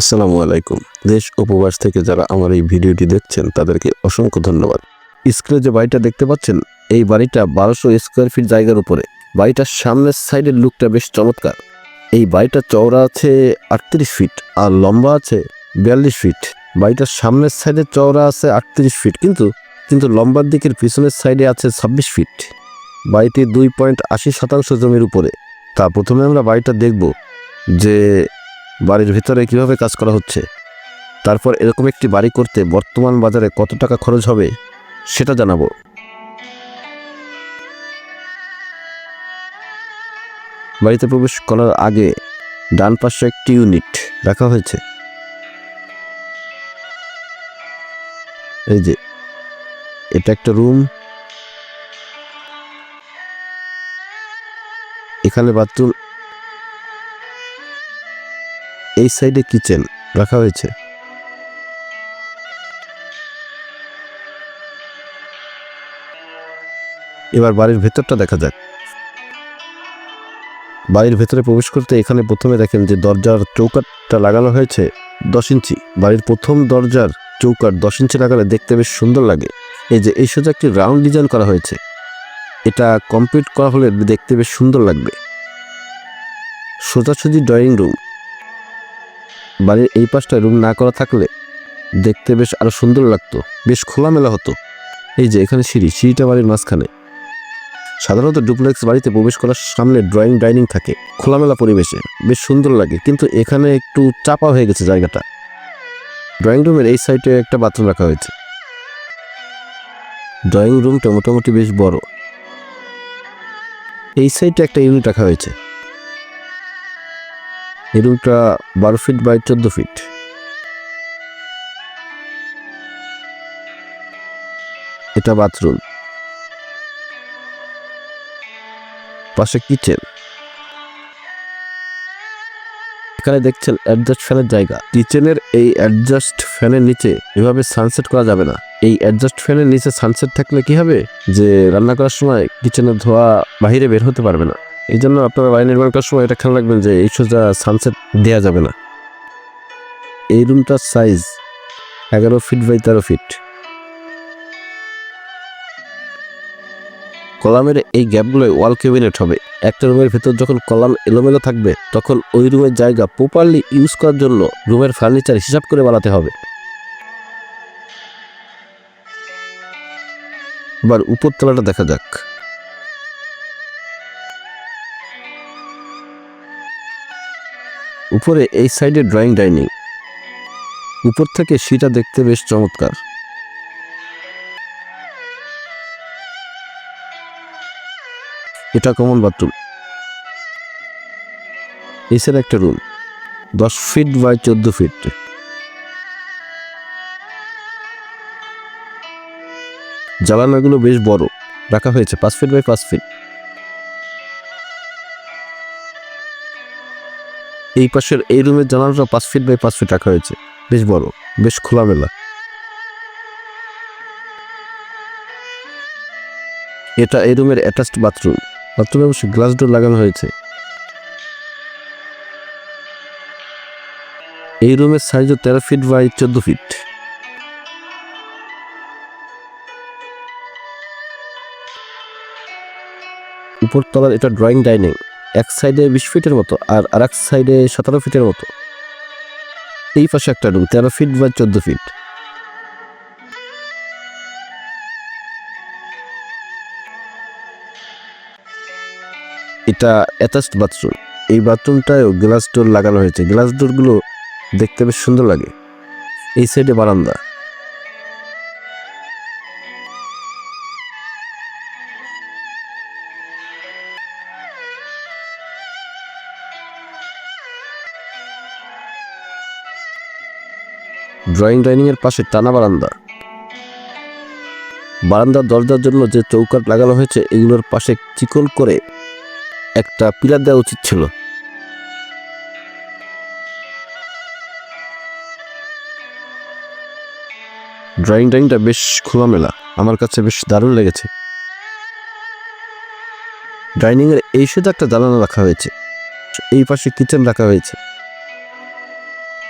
আসসালামু আলাইকুম। দেশ উপবাস থেকে যারা আমার এই ভিডিওটি দেখছেন, তাদেরকে অসংখ্য ধন্যবাদ। স্ক্রিনে যে বাড়িটা দেখতে পাচ্ছেন, এই বাড়িটা বারোশো স্কোয়ার ফিট জায়গার উপরে। বাড়িটার সামনের সাইডের লুকটা বেশ চমৎকার। এই বাড়িটা চওড়া আছে আটত্রিশ ফিট আর লম্বা আছে বিয়াল্লিশ ফিট। বাড়িটার সামনের সাইডে চওড়া আছে আটত্রিশ ফিট, কিন্তু কিন্তু লম্বার দিকের পিছনের সাইডে আছে ছাব্বিশ ফিট। বাড়িটি দুই পয়েন্ট আশি শতাংশ জমির উপরে। তা প্রথমে আমরা বাড়িটা দেখব যে বাড়ির ভিতরে কীভাবে কাজ করা হচ্ছে? তারপর এরকম একটি বাড়ি করতে বর্তমান বাজারে কত টাকা খরচ হবে, সেটা জানাব। বাড়িতে প্রবেশ করার আগে ডান পাশে একটি ইউনিট রাখা হয়েছে। এই যে, এটা একটা রুম। এখানে বাথরুম এই সাইডে কিচেন রাখা হয়েছে। এবার বাড়ির ভেতরটা দেখা যাক। বাড়ির ভেতরে প্রবেশ করতে এখানে প্রথমে দেখেন যে দরজার চৌকাটটা লাগানো হয়েছে দশ ইঞ্চি। বাড়ির প্রথম দরজার চৌকাট দশ ইঞ্চি লাগালে দেখতে বেশ সুন্দর লাগে। এই যে এই সোজা একটি রাউন্ড ডিজাইন করা হয়েছে। এটা কমপ্লিট করা হলে দেখতে বেশ সুন্দর লাগবে। সোজাসুজি ড্রয়িং রুম। বাড়ির এই পাশটায় রুম না করা থাকলে দেখতে বেশ আরও সুন্দর লাগতো, বেশ খোলামেলা হতো। এই যে এখানে সিঁড়ি, সিঁড়িটা বাড়ির মাঝখানে। সাধারণত ডুপ্লেক্স বাড়িতে প্রবেশ করার সামনে ড্রয়িং ডাইনিং থাকে, খোলামেলা পরিবেশে, বেশ সুন্দর লাগে, কিন্তু এখানে একটু চাপা হয়ে গেছে জায়গাটা। ড্রয়িং রুমের এই সাইডে একটা বাথরুম রাখা হয়েছে। ড্রয়িং রুমটা মোটামুটি বেশ বড়। এই সাইডে একটা ইউনিট রাখা হয়েছে। এই বারো ফিট বাই চোদ্দ ফিট এটা বাথরুম পাশে কিচেন এখানে দেখছেন অ্যাডজাস্ট ফ্যানের জায়গা। কিচেনের এই অ্যাডজাস্ট ফ্যানের নিচে এভাবে সানসেট করা যাবে না। এই অ্যাডজাস্ট ফ্যানের নিচে সানসেট থাকলে কি হবে? যে রান্না করার সময় কিচেনের ধোয়া বাহিরে বের হতে পারবে না। এই জন্য আপনারা বাড়ি নির্মাণ করার সময় এটা খেয়াল রাখবেন যে এই সোজা সানসেট দেওয়া যাবে না। এই রুমটার সাইজ এগারো ফিট বাই তেরো ফিট কলামের এই গ্যাপগুলোয় ওয়াল ক্যাবিনেট হবে। একটা রুমের ভেতর যখন কলাম এলোমেলো থাকবে, তখন ওই রুমের জায়গা প্রপারলি ইউজ করার জন্য রুমের ফার্নিচার হিসাব করে বানাতে হবে। এবার উপরতলাটা দেখা যাক। উপরে এই সাইডে ড্রয়িং ডাইনিং উপর থেকে সেটা দেখতে বেশ চমৎকার। এটা কমন বাথরুম এছাড়া একটা রুম দশ ফিট বাই চোদ্দ ফিট জ্বালানাগুলো বেশ বড়। রাখা হয়েছে পাঁচ ফিট বাই পাঁচ ফিট এই পাশের এই রুমের জানালাটা পাঁচ ফিট বাই পাঁচ ফিট রাখা হয়েছে। বেশ বড়, বেশ খোলামেলা। এটা এই রুমের অ্যাটাচড বাথরুম বাথরুমে অবশ্যই গ্লাস ডোর লাগানো হয়েছে। এই রুমের সাইজও তেরো ফিট বাই চোদ্দ ফিট। উপর তলার এটা ড্রয়িং ডাইনিং এক সাইডে বিশ ফিটের মতো আর আর এক সাইডে সতেরো ফিটের মতো। এই পাশে একটা রুম তেরো ফিট বা চোদ্দ ফিট। এটা অ্যাটাচড বাথরুম এই বাথরুমটায়ও গ্লাস ডোর লাগানো হয়েছে। গ্লাস ডোরগুলো দেখতে বেশ সুন্দর লাগে। এই সাইডে বারান্দা। ড্রয়িং ডাইনিং এর পাশে টানা বারান্দা। বারান্দার দরজার জন্য যে চৌকাট লাগানো হয়েছে, এগুলোর পাশে চিকন করে একটা পিলার দেওয়া উচিত ছিল। ড্রয়িং ডাইনিংটা বেশ খোলামেলা। আমার কাছে বেশ দারুণ লেগেছে। ডাইনিং এর এই সাথে একটা জানালা রাখা হয়েছে। এই পাশে কিচেন রাখা হয়েছে।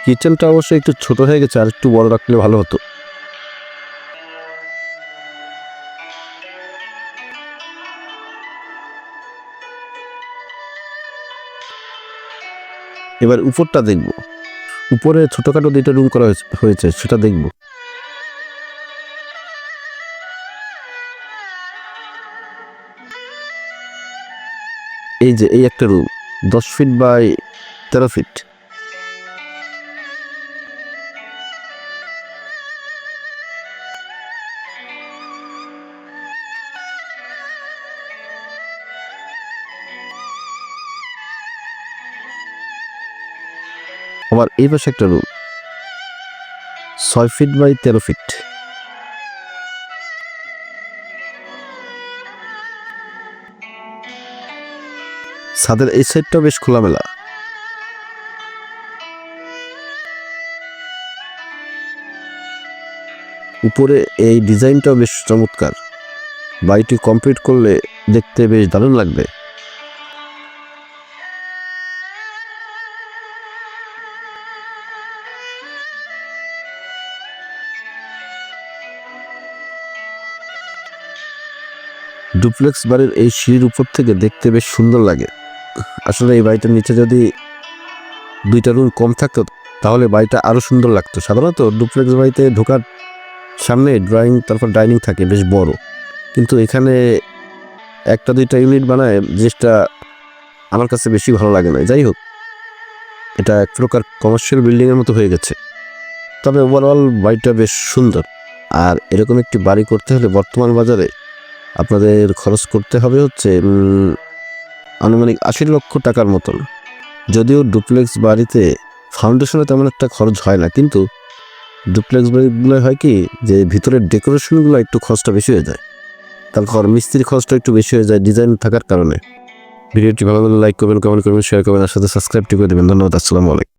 কিচেনটা অবশ্যই একটু ছোট হয়ে গেছে, আর একটু বড় রাখলে ভালো হতো। এবার উপরটা দেখব। উপরে ছোটখাটো দুইটা রুম করা হয়েছে- সেটা দেখব। এই যে, এই একটা রুম, দশ ফিট বাই তেরো ফিট আবার এই পাশে একটা রুম ছয় ফিট বাই তেরো ফিট ছাদের এই সাইডটা বেশ খোলামেলা। উপরে এই ডিজাইনটাও বেশ চমৎকার। বাড়িটি কমপ্লিট করলে দেখতে বেশ দারুণ লাগবে। ডুপ্লেক্স বাড়ির এই সিঁড়ির উপর থেকে দেখতে বেশ সুন্দর লাগে। আসলে এই বাড়িটার নিচে যদি দুইটা রুম কম থাকতো, তাহলে বাড়িটা আরও সুন্দর লাগতো। সাধারণত ডুপ্লেক্স বাড়িতে ঢোকার সামনে ড্রয়িং তারপর ডাইনিং থাকে, বেশ বড়। কিন্তু এখানে একটা দুইটা ইউনিট বানায়, জিনিসটা আমার কাছে বেশি ভালো লাগে না। যাই হোক, এটা এক প্রকার কমার্শিয়াল বিল্ডিংয়ের মতো হয়ে গেছে। তবে ওভারঅল বাড়িটা বেশ সুন্দর। আর এরকম একটি বাড়ি করতে হলে বর্তমান বাজারে আপনাদের খরচ করতে হবে হচ্ছে আনুমানিক আশি লক্ষ টাকার মতন। যদিও ডুপ্লেক্স বাড়িতে ফাউন্ডেশনে তেমন একটা খরচ হয় না, কিন্তু ডুপ্লেক্স বাড়িগুলো হয় কি, যে ভিতরের ডেকোরেশনগুলো একটু খরচটা বেশি হয়ে যায়। তারপর মিস্ত্রির খরচটা একটু বেশি হয়ে যায় ডিজাইন থাকার কারণে। ভিডিওটি ভালো লাগলে লাইক করবেন, কমেন্ট করবেন শেয়ার করবেন, আর সাথে সাবস্ক্রাইবটি করে দেবেন। ধন্যবাদ, আসসালামু আলাইকুম।